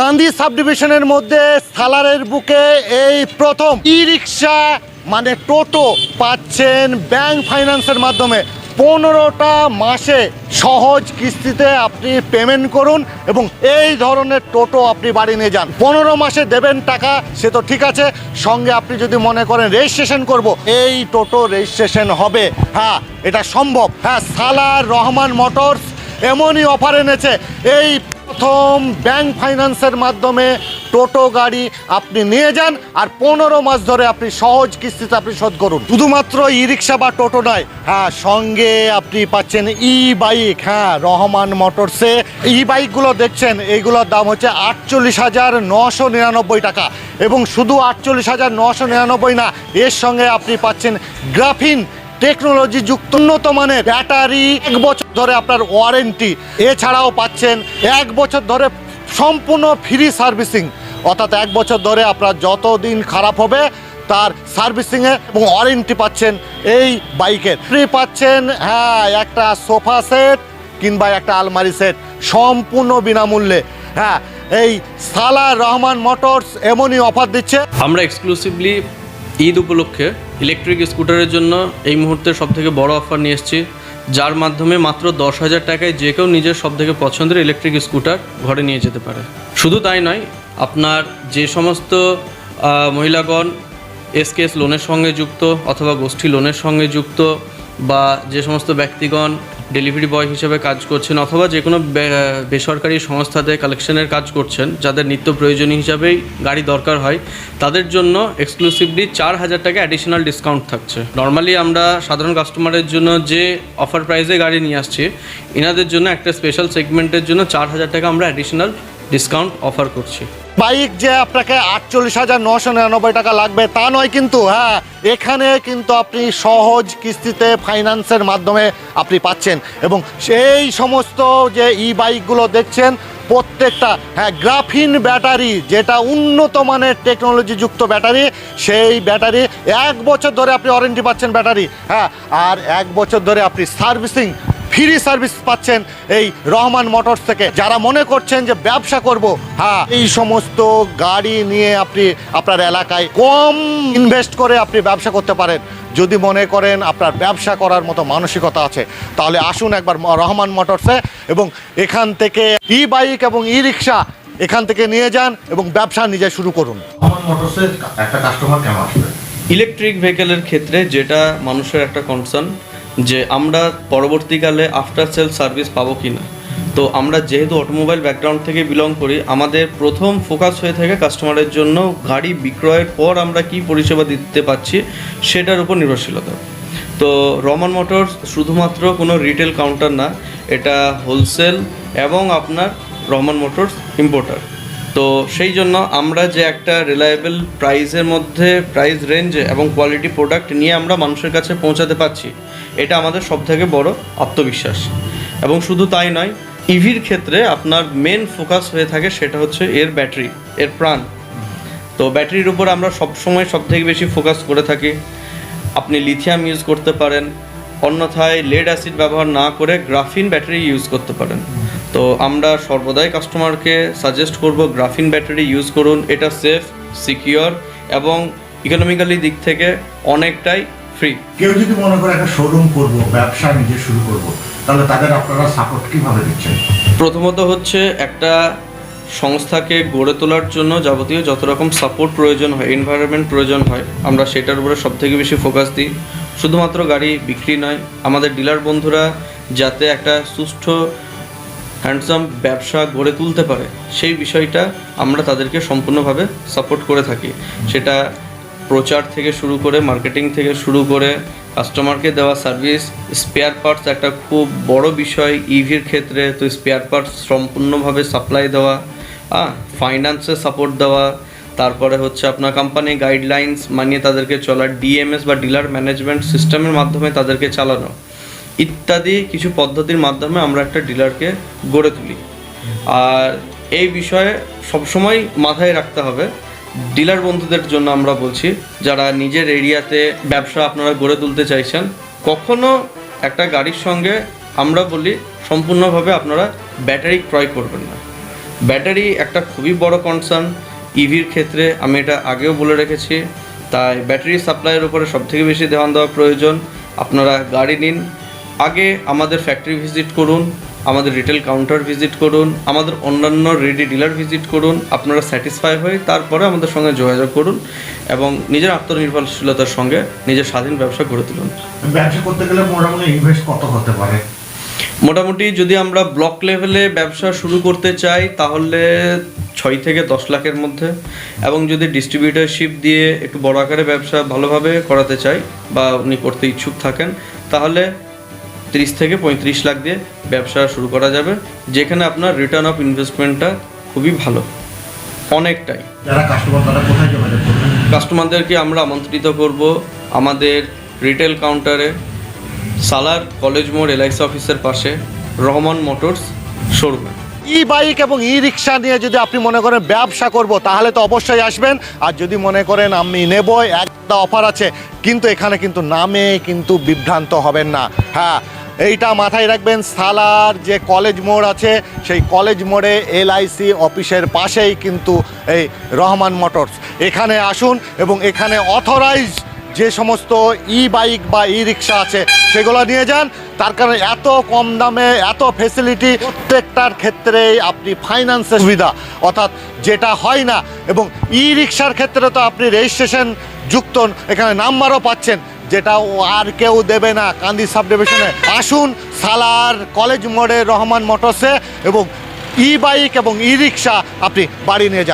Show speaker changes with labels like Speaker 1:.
Speaker 1: কান্দি sub ডিভিশনের মধ্যে সালারের বুকে এই প্রথম ই রিক্সা মানে টোটো পাচ্ছেন ব্যাংক ফাইন্যান্সের মাধ্যমে। পনেরোটা মাসে সহজ কিস্তিতে আপনি পেমেন্ট করুন এবং এই ধরনের টোটো আপনি বাড়ি নিয়ে যান। পনেরো মাসে দেবেন টাকা, সে তো ঠিক আছে। সঙ্গে আপনি যদি মনে করেন রেজিস্ট্রেশন করব, এই টোটো রেজিস্ট্রেশন হবে। হ্যাঁ এটা সম্ভব। হ্যাঁ সালার রহমান মোটরস এমনই অফার এনেছে। এই প্রথম ব্যাংক ফাইন্যান্সের মাধ্যমে টোটো, গাড়ি আপনি নিয়ে যান আর পনেরো মাস ধরে আপনি সহজ কিস্তিতে আপনি শোধ করুন। শুধুমাত্র ই রিক্সা বা টোটো নয় হ্যাঁ সঙ্গে আপনি পাচ্ছেন ই বাইক হ্যাঁ রহমান মোটরসে। ই বাইকগুলো দেখছেন এইগুলোর দাম হচ্ছে আটচল্লিশ হাজার নশো নিরানব্বই টাকা। এবং শুধু আটচল্লিশ হাজার নশো নিরানব্বই না, এর সঙ্গে আপনি পাচ্ছেন গ্রাফিন টেকনোলজি যুক্ত উন্নত মানের ব্যাটারি এক বছর ধরে আপনার ওয়ারেন্টি। এছাড়াও পাচ্ছেন এক বছর ধরে সম্পূর্ণ ফ্রি সার্ভিসিং। অর্থাৎ এক বছর ধরে আপনার যত দিন খারাপ হবে, তার সার্ভিসিংয়ে এবং ওয়ারেন্টি পাচ্ছেন এই বাইকের। ফ্রি পাচ্ছেন হ্যাঁ একটা সোফা সেট কিংবা একটা আলমারি সেট সম্পূর্ণ বিনামূল্যে। হ্যাঁ এই সালার রহমান মোটরস এমনই অফার দিচ্ছে।
Speaker 2: আমরা এক্সক্লুসিভলি ঈদ উপলক্ষে ইলেকট্রিক স্কুটারের জন্য এই মুহূর্তে সবথেকে বড় অফার নিয়ে এসেছি, যার মাধ্যমে মাত্র দশ হাজার টাকায় যে কেউ নিজের সবথেকে পছন্দের ইলেকট্রিক স্কুটার ঘরে নিয়ে যেতে পারে। শুধু তাই নয়, আপনার যে সমস্ত মহিলাগণ এসকেএস লোনের সঙ্গে যুক্ত অথবা গোষ্ঠী লোনের সঙ্গে যুক্ত বা যে সমস্ত ব্যক্তিগণ ডেলিভারি বয় হিসেবে কাজ করছেন অথবা যে কোনো বেসরকারি সংস্থাতে কালেকশনের কাজ করছেন, যাদের নিত্য প্রয়োজনীয় হিসাবেই গাড়ি দরকার হয়, তাদের জন্য এক্সক্লুসিভলি চার হাজার টাকা অ্যাডিশনাল ডিসকাউন্ট থাকছে। নর্মালি আমরা সাধারণ কাস্টমারের জন্য যে অফার প্রাইসে গাড়ি নিয়ে আসছি, এনাদের জন্য একটা স্পেশাল সেগমেন্টের জন্য চার হাজার টাকা আমরা অ্যাডিশনাল ডিসকাউন্ট অফার করছি।
Speaker 1: বাইক যে আপনাকে আটচল্লিশ হাজার নশো নিরানব্বই টাকা লাগবে তা নয় কিন্তু হ্যাঁ এখানে কিন্তু আপনি সহজ কিস্তিতে ফাইন্যান্সের মাধ্যমে আপনি পাচ্ছেন। এবং সেই সমস্ত যে ই বাইকগুলো দেখছেন, প্রত্যেকটা হ্যাঁ গ্রাফিন ব্যাটারি যেটা উন্নত মানের টেকনোলজি যুক্ত ব্যাটারি সেই ব্যাটারি এক বছর ধরে আপনি ওয়ারেন্টি পাচ্ছেন ব্যাটারি হ্যাঁ আর এক বছর ধরে আপনি সার্ভিসিং ফ্রি সার্ভিস পাচ্ছেন এই রহমান মোটরস থেকে। যারা মনে করছেন যে ব্যবসা করব হ্যাঁ এই সমস্ত গাড়ি নিয়ে আপনি আপনার এলাকায় কম ইনভেস্ট করে আপনি ব্যবসা করতে পারেন। যদি মনে করেন আপনার ব্যবসা করার মতো মানসিকতা আছে তাহলে আসুন একবার রহমান মোটরসে এবং এখান থেকে ই বাইক এবং ই রিক্সা এখান থেকে নিয়ে যান এবং ব্যবসা নিজে শুরু করুন।
Speaker 3: মোটরসের একটা কাস্টমার কেন আসবে?
Speaker 2: ইলেকট্রিক ভেহিকেলের ক্ষেত্রে যেটা মানুষের একটা কনসার্ন যে আমরা পরবর্তীকালে আফটার সেল সার্ভিস পাবো কি না তো আমরা যেহেতু অটোমোবাইল ব্যাকগ্রাউন্ড থেকে বিলং করি, আমাদের প্রথম ফোকাস হয়ে থাকে কাস্টমারের জন্য গাড়ি বিক্রয়ের পর আমরা কি পরিষেবা দিতে পাচ্ছি সেটার উপর নির্ভরশীলতা। তো রমান মোটরস শুধুমাত্র কোনো রিটেল কাউন্টার না, এটা হোলসেল এবং আপনার রহমান মোটরস ইম্পোর্টার তো সেই জন্য আমরা যে একটা রিলায়েবল প্রাইসের মধ্যে প্রাইস রেঞ্জ এবং কোয়ালিটি প্রোডাক্ট নিয়ে আমরা মানুষের কাছে পৌঁছাতে পারছি, এটা আমাদের সবথেকে বড় আত্মবিশ্বাস। এবং শুধু তাই নয় ইভির ক্ষেত্রে আপনার মেন ফোকাস হয়ে থাকে সেটা হচ্ছে এর ব্যাটারি এর প্রাণ। তো ব্যাটারির উপর আমরা সবসময় সব থেকে বেশি ফোকাস করে থাকি। আপনি লিথিয়াম ইউজ করতে পারেন, অন্যথায় লেড অ্যাসিড ব্যবহার না করে গ্রাফিন ব্যাটারি ইউজ করতে পারেন। তো আমরা সর্বদাই কাস্টমারকে সাজেস্ট করব গ্রাফিন ব্যাটারি ইউজ করুন এটা সেফ সিকিওর এবং ইকোনমিক্যালি দিক থেকে অনেকটাই ফ্রি
Speaker 3: কেউ যদি মনে করে একটা শোরুম করব ব্যবসা নিজে শুরু করব তাহলে তাদের আপনারা সাপোর্ট কীভাবে দিচ্ছেন?
Speaker 2: প্রথমত হচ্ছে একটা সংস্থাকে গড়ে তোলার জন্য যাবতীয় যত রকম সাপোর্ট প্রয়োজন হয় এনভায়রনমেন্ট প্রয়োজন হয় আমরা সেটার উপরে সব থেকে বেশি ফোকাস দিই। শুধুমাত্র গাড়ি বিক্রি নয় আমাদের ডিলার বন্ধুরা যাতে একটা সুষ্ঠু হ্যান্ডসাম ব্যবসা গড়ে তুলতে পারে, সেই বিষয়টা আমরা তাদেরকে সম্পূর্ণভাবে সাপোর্ট করে থাকি। সেটা প্রচার থেকে শুরু করে, মার্কেটিং থেকে শুরু করে, কাস্টমারকে দেওয়া সার্ভিস, স্পেয়ার পার্টস একটা খুব বড় বিষয় ইভির ক্ষেত্রে, তো স্পেয়ার পার্টস সম্পূর্ণভাবে সাপ্লাই দেওয়া হ্যাঁ ফাইন্যান্সে সাপোর্ট দেওয়া, তারপরে হচ্ছে আপনার কোম্পানি গাইডলাইন্স মানিয়ে তাদেরকে চলার ডিএমএস বা ডিলার ম্যানেজমেন্ট সিস্টেমের মাধ্যমে তাদেরকে চালানো। ইত্যাদি কিছু পদ্ধতির মাধ্যমে আমরা একটা ডিলারকে গড়ে তুলি। আর এই বিষয়ে সবসময় মাথায় রাখতে হবে, ডিলার বন্ধুদের জন্য আমরা বলছি, যারা নিজের এরিয়াতে ব্যবসা আপনারা গড়ে তুলতে চাইছেন, কখনো একটা গাড়ির সঙ্গে আমরা বলি, সম্পূর্ণভাবে আপনারা ব্যাটারি ক্রয় করবেন না। ব্যাটারি একটা খুবই বড় কনসার্ন ইভির ক্ষেত্রে আমি এটা আগেও বলে রেখেছি, তাই ব্যাটারি সাপ্লাইয়ের উপরে সবথেকে বেশি ধ্যান দেওয়া প্রয়োজন। আপনারা গাড়ি নিন আগে আমাদের ফ্যাক্টরি ভিজিট করুন আমাদের রিটেল কাউন্টার ভিজিট করুন আমাদের অন্যান্য রেডি ডিলার ভিজিট করুন আপনারা স্যাটিসফাই হয়ে তারপরে আমাদের সঙ্গে যোগাযোগ করুন এবং নিজের আত্মনির্ভরশীলতার সঙ্গে নিজের স্বাধীন ব্যবসা গড়ে তুলুন।
Speaker 3: ব্যবসা করতে গেলে মোটামুটি ইনভেস্ট কত হতে পারে?
Speaker 2: মোটামুটি যদি আমরা ব্লক লেভেলে ব্যবসা শুরু করতে চাই তাহলে ছয় থেকে দশ লাখের মধ্যে এবং যদি ডিস্ট্রিবিউটারশিপ দিয়ে একটু বড় আকারে ব্যবসা ভালোভাবে করাতে চাই বা উনি করতে ইচ্ছুক থাকেন তাহলে তিরিশ থেকে পঁয়ত্রিশ লাখ দিয়ে ব্যবসা শুরু করা যাবে যেখানে আপনার রিটার্ন অফ ইনভেস্টমেন্টটা খুবই ভালো। অনেকটাই।
Speaker 3: যারা কাস্টমার তারা কোথায় যোগাযোগ করবেন
Speaker 2: কাস্টমারদেরকে আমরা আমন্ত্রিত করব? আমাদের রিটেল কাউন্টারে সালার কলেজ মোড় এলআইসি অফিসের পাশে রহমান মোটরস শোরুমে
Speaker 1: ই বাইক এবং ই রিক্সা নিয়ে যদি আপনি মনে করেন ব্যবসা করব তাহলে তো অবশ্যই আসবেন। আর যদি মনে করেন আমি নেব একটা অফার আছে কিন্তু এখানে কিন্তু নামে কিন্তু বিভ্রান্ত হবেন না। হ্যাঁ এইটা মাথায় রাখবেন, সালার যে কলেজ মোড় আছে, সেই কলেজ মোড়ে এলআইসি অফিসের পাশেই কিন্তু এই রহমান মোটরস। এখানে আসুন এবং এখানে অথরাইজ যে সমস্ত ই বাইক বা ই রিক্সা আছে, সেগুলো নিয়ে যান। তার কারণে এত কম দামে, এত ফেসিলিটি প্রত্যেকটার ক্ষেত্রেই আপনি ফাইন্যান্সের সুবিধা। অর্থাৎ যেটা হয় না, এবং ই রিক্সার ক্ষেত্রে তো আপনি রেজিস্ট্রেশন যুক্ত, এখানে নাম্বারও পাচ্ছেন। যেটা আর কেউ দেবে না কান্দি সাব ডিভিশনে আসুন সালার কলেজ মোড়ে রহমান মোটরসে এবং ই বাইক এবং ই রিক্সা আপনি বাড়ি নিয়ে যান।